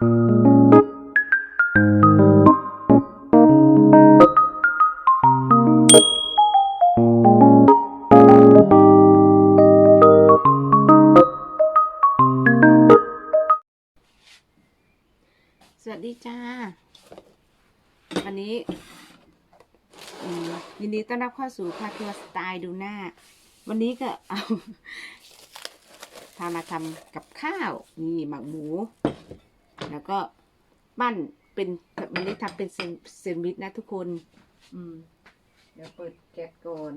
สวัสดีจ้า วันนี้ยินดีต้อนรับเข้าสู่พาทัวสไตล์ดูหน้า วันนี้ก็เอาพามาทำกับข้าว นี่หมักหมู แล้วก็ปั้นเป็นวันนี้ทำเป็นเซนเซนด์วิชนะทุกคน อืม เดี๋ยวเปิดแก๊สก่อน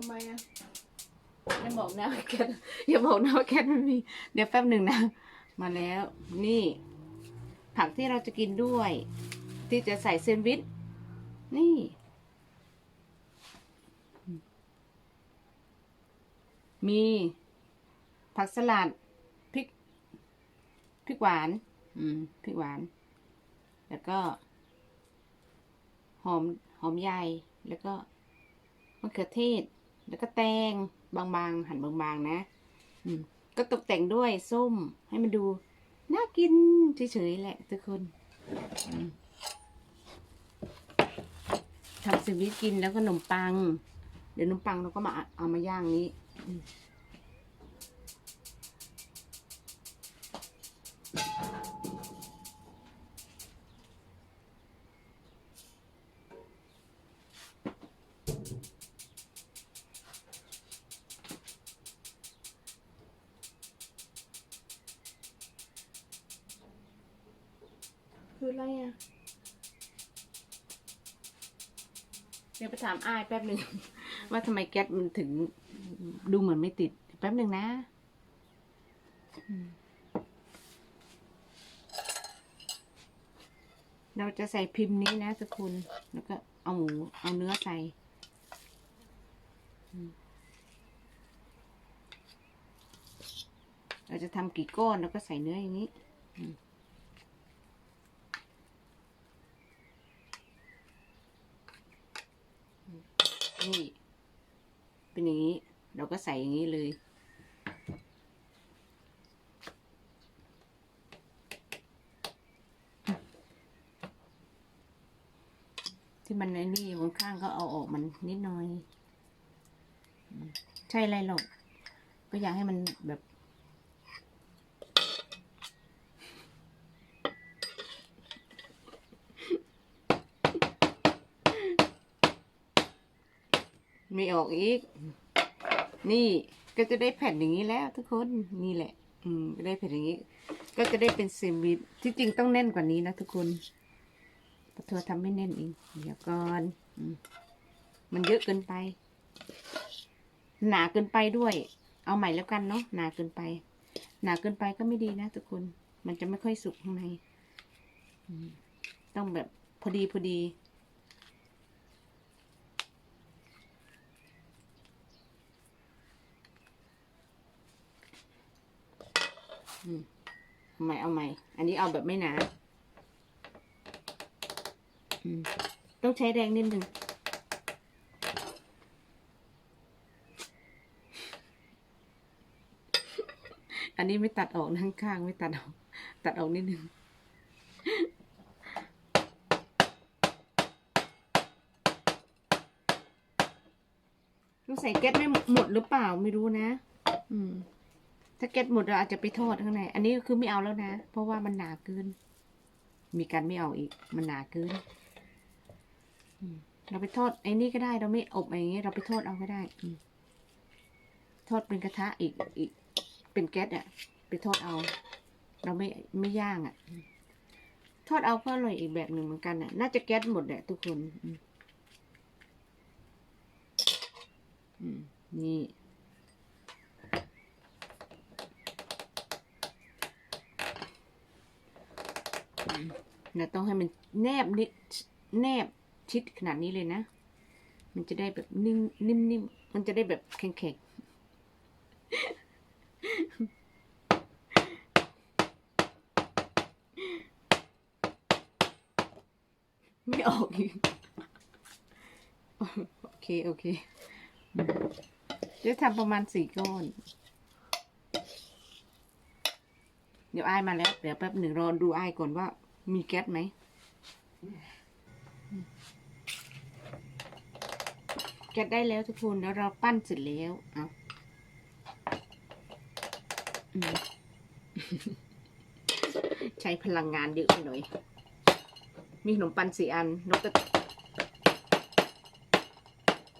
ทำไมอะอย่าบอกนะว่าแคทอย่าบอกนะว่าแคทไม่มี เดี๋ยวแป๊บหนึ่งนะ มาแล้ว นี่ ผักที่เราจะกินด้วย ที่จะใส่เซนด์วิช นี่ มีผักสลัดพริกพริกหวาน อืมพริกหวาน แล้วก็ หอมหอมใหญ่แล้วก็มะเขือเทศ แล้วก็แตงบางๆ หั่นบางๆ นะ อืม ก็ตกแต่งด้วยส้มให้มันดู น่ากินเฉยๆแหละ ทุกคนทำสวิตกินแล้วก็ขนมปัง เดี๋ยวขนมปังเราก็มาเอามาย่างนี้ อะไรอะ เดี๋ยวไปถามอ้ายแป๊บหนึ่ง ว่าทำไมแก๊สมันถึงดูเหมือนไม่ติด แป๊บหนึ่งนะอืมเราจะใส่พิมพ์นี้นะทุกคนแล้วก็เอาหมูเอาเนื้อใส่อืมเราจะทำกี่ก้อนแล้วก็ใส่เนื้ออย่างนี้อืม นี่ เป็นอย่างนี้ เราก็ใส่อย่างนี้เลย ที่มันในนี่อยู่ข้างๆก็เอาออกมันนิดหน่อย ใช่ไรหรอก ก็อยากให้มันแบบ ไม่ออกอีก นี่ก็จะได้แผ่นอย่างนี้แล้ว ทุกคนนี่แหละ อืมได้แผ่นอย่างนี้ ก็จะได้เป็นเซนด์วิชที่จริงต้องแน่นกว่านี้นะทุกคนปะเธอทำไม่แน่นเองเดี๋ยวก่อนอืมมันเยอะเกินไป หนาเกินไปด้วย เอาใหม่แล้วกันเนาะหนาเกินไป หนาเกินไปก็ไม่ดีนะทุกคน มันจะไม่ค่อยสุกข้างในต้องแบบพอดีพอดี เอาใหม่เอาใหม่ อันนี้เอาแบบไม่หนาต้องใช้แรงนิดนึงอันนี้ไม่ตัดออกนะข้างไม่ตัดออก ตัดออกนิดนึง ต้องใส่แก๊สไม่หมดหรือเปล่าไม่รู้นะ อืม ถ้าแก๊สหมดเราอาจจะไปทอดข้างใน อันนี้คือไม่เอาแล้วนะ เพราะว่ามันหนาเกิน มีการไม่เอาอีก มันหนาเกิน เราไปทอดไอ้นี่ก็ได้ เราไม่อบอย่างงี้เราไปทอดเอาก็ได้อืมทอดเป็นกระทะอีกอีก เป็นแก๊สอะไปทอดเอา เราไม่ไม่ย่างอะทอดเอาก็อร่อยอีกแบบหนึ่งเหมือนกันอะน่าจะแก๊สหมดแหละทุกคน อืมนี่ เราต้องให้มันแนบนิดแนบชิดขนาดนี้เลยนะ มันจะได้แบบนิ่มนิ่มๆมันจะได้แบบแข็งๆไม่ออกอีกโอเค โอเค จะทำประมาณสี่ก้อน เดี๋ยวไอ้มาแล้วเดี๋ยวแป๊บหนึ่งรอดูไอ้ก่อนว่ามีแก๊สไหมแก๊สได้แล้วทุกคนแล้วเราปั้นเสร็จแล้วเอาใช้พลังงานเยอะไปหน่อย มีขนมปังสี่อันนกกระ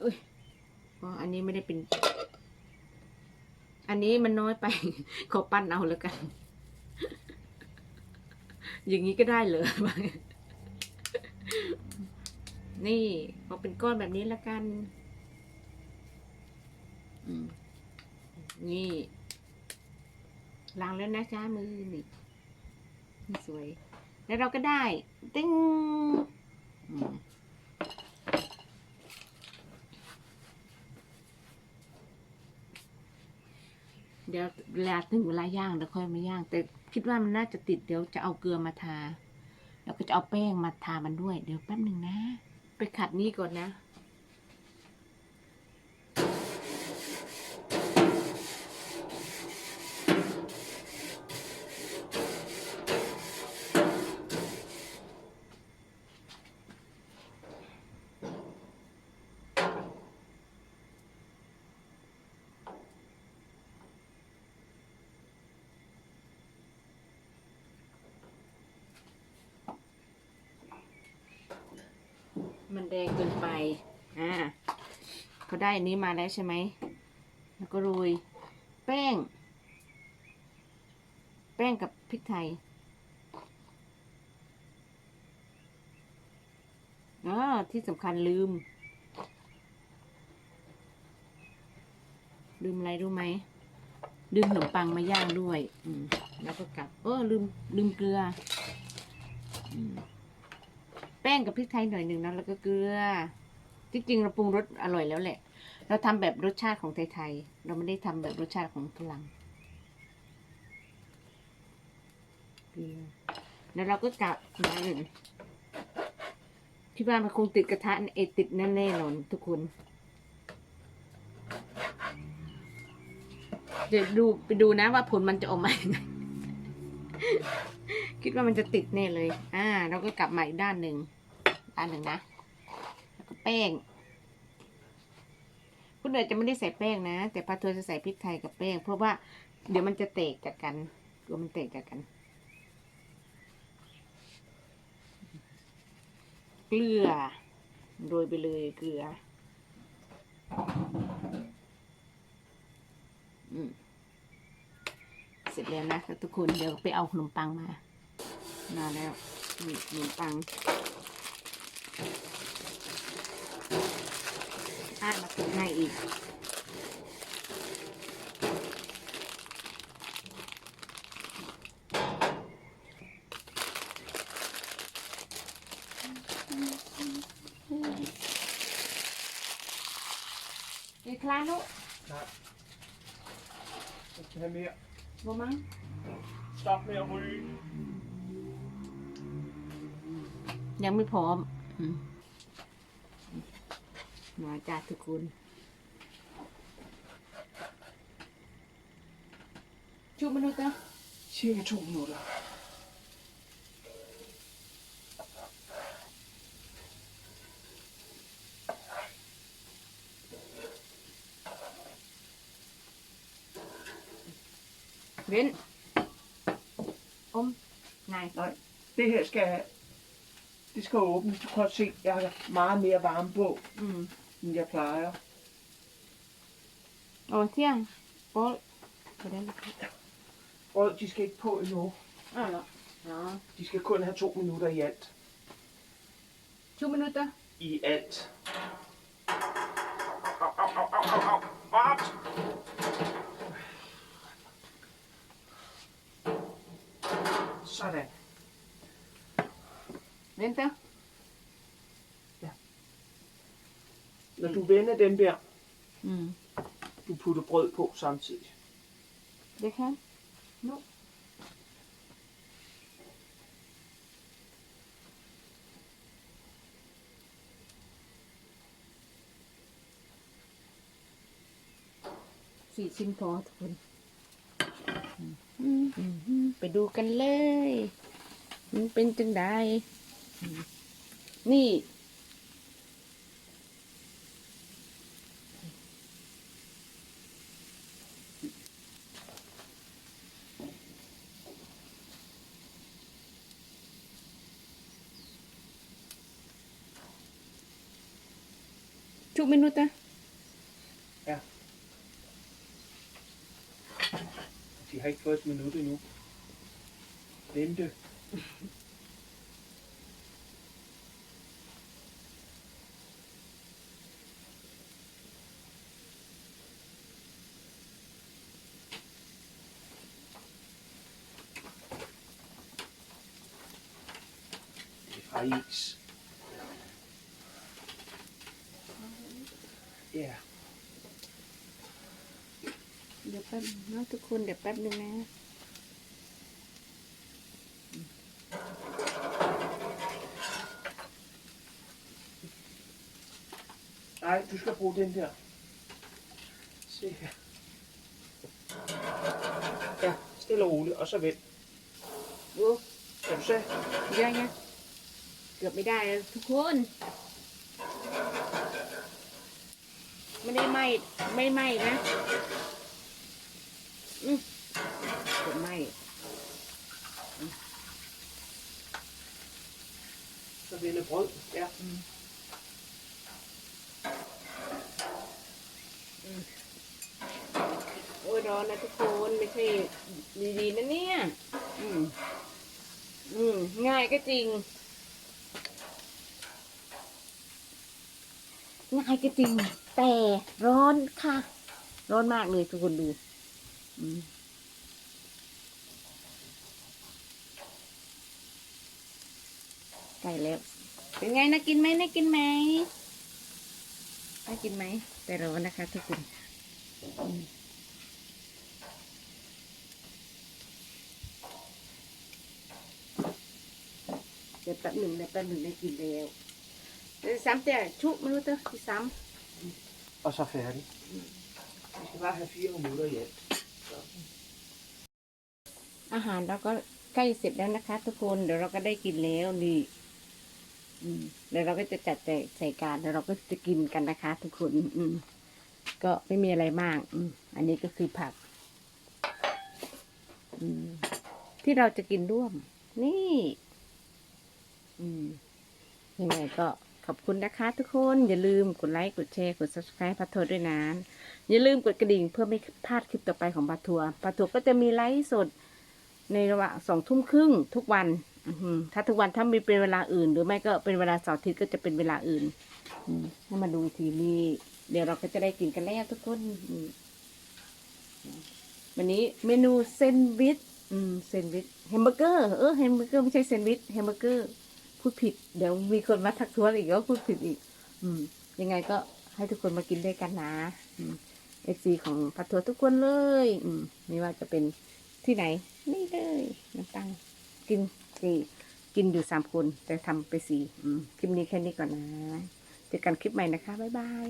เอ้ยอ๋ออันนี้ไม่ได้เป็น อันนี้มันน้อยไป ขอปั้นเอาแล้วกัน อย่างนี้ก็ได้เลยนี่พอเป็นก้อนแบบนี้แล้วกันนี่ล้างแล้วนะจ้ามือนี่สวย แล้วเราก็ได้ติ้งเดี๋ยวเวลาถึงเวลาย่างเดี๋ยวค่อยมาย่างแต่ คิดว่ามันน่าจะติดเดี๋ยวจะเอาเกลือมาทา แล้วก็จะเอาแป้งมาทามันด้วย เดี๋ยวแป๊บหนึ่งนะ ไปขัดนี่ก่อนนะ แดงเกินไป อ่าเขาได้อันนี้มาแล้วใช่ไหม แล้วก็โรยแป้ง แป้งกับพริกไทยอ๋อที่สำคัญลืม ลืมอะไรรู้ไหมลืมขนมปังมาย่างด้วย อืม แล้วก็กลับ เออลืมลืมเกลือ อืม ป้งกับพริกไทยหน่อยหนึ่งนะแล้วก็เกลือจริงๆเราปรุงรสอร่อยแล้วแหละ เราทำแบบรสชาติของไทยๆเราไม่ได้ทำแบบรสชาติของฝรั่งแล้วเราก็กลับนที่บ้านมันคงติดกระทะเอติดแน่ๆนอนทุกคนเดี๋ยวดูไปดูนะว่าผลมันจะออกมาไงคิดว่ามันจะติดแน่เลย อ่า เราก็กลับมาอีกด้านหนึ่ง ด้านหนึ่งนะแล้วก็แป้งคุณเดชจะไม่ได้ใส่แป้งนะ แต่ปลาทัวจะใส่พริกไทยกับแป้ง เพราะว่าเดี๋ยวมันจะแตกจากกันกลัวมันแตกจากกัน เกลือโรยไปเลยเกลืออืมเสร็จแล้วนะทุกคนเดี๋ยวไปเอาขนมปังมา มาแล้วขนมปัง อ่ามาปรุงให้อีกกี่คลานุก Nej. Jeg skal have mere. บ่มั้ง Stop med at ryge. ยังไม่พร้อมอืม มาจ้าทุกคนชุบมนุษย์เนาะ Cirka to minutter. Vent. Om. Nej. Nej, det her skal, det skal åbnes. Du kan godt se, jeg har meget mere varme på, Mm. end jeg plejer. Og her. Bold. Hvordan? Brød, de skal ikke på endnu. Ah, ja. Ja. De skal kun have to minutter i alt. 20 minutter. I alt. Au, au, au, au, au, au. Varmt! Sådan. Vent der. du vende den der, mm. du putter brød på samtidig. Det kan Nu. No. สีชิ้นพอทุกคนไปดูกันเลย มันเป็นจังไดนี่ ทุกเมนูตะ Ja. De har ikke fået et minut endnu. Vente. Det er fra is. Ja. เดี๋ยว แป๊บเนาะทุกคนเดี๋ยวแป๊บนึงนะ Nej, du skal bruge den der. Se her. Ja, stille og roligt, og så vent. โอ้ Kan du se? เยอะไงเกือบไม่ได้แล้วทุกคน ไม่ได้ไหมไม่ไหมนะ อืมเกือบไหม Så vende brød. Ja. โอ้ยร้อนนะทุกคนไม่ใช่ดีๆนะเนี่ย อืม อืม ง่ายก็จริง ง่ายก็จริง แต่ร้อนค่ะ ร้อนมากเลยทุกคนดู อืมใกล้แล้ว เป็นไงนะกินไหมนะกินไหมน่ากินไหม แต่ร้อนนะคะทุกคนอืมเดี๋ยวแป๊บหนึ่งเดี๋ยวแป๊บหนึ่งได้กินแล้วเดี๋ยวซ้ำแต่ชุบไม่รู้เตอะที่ซ้ Og så færdig. Vi skal bare have fire อาหารเราก็ใกล้เสร็จแล้วนะคะ ทุกคนเดี๋ยวเราก็ได้กินแล้วนี่เดี๋ยวเราก็จะจัดแต่ใส่การแล้วเราก็จะกินกันนะคะ ทุกคน อืม ก็ไม่มีอะไรมากอืมอันนี้ก็คือผัก อืม ที่เราจะกินร่วม นี่ อืมยังไงก็ขอบคุณนะคะทุกคน อย่าลืมกดไลค์ กดแชร์ กด subscribe พัทโทด้วยนะ อย่าลืมกดกระดิ่งเพื่อไม่พลาดคลิปต่อไปของปาทัวร์ปาทัวร์ก็จะมีไลฟ์สดในระหว่างสองทุ่มครึ่งทุกวันถ้าทุกวันถ้ามีเป็นเวลาอื่น หรือไม่ก็เป็นเวลาเสาร์อาทิตย์ก็จะเป็นเวลาอื่นให้มาดูทีนี่เดี๋ยวเราก็จะได้กินกันแล้วทุกคนวันนี้เมนูเซนวิชเซนวิชแฮมเบอร์เกอร์เออแฮมเบอร์เกอร์ไม่ใช่เซนวิชแฮมเบอร์เกอร์พูดผิด เดี๋ยวมีคนมาทักท้วงอีกว่าพูดผิดอีก อืม ยังไงก็ให้ทุกคนมากินด้วยกันนะ อืม อฟซีของปัทัวทุกคนเลยอืมไม่ว่าจะเป็นที่ไหน นี่เลยน้ำตังกินสี่กินอยู่สามคน แต่ทำไปสี่คลิปนี้แค่นี้ก่อนนะ เจอกันคลิปใหม่นะคะ บ๊ายบาย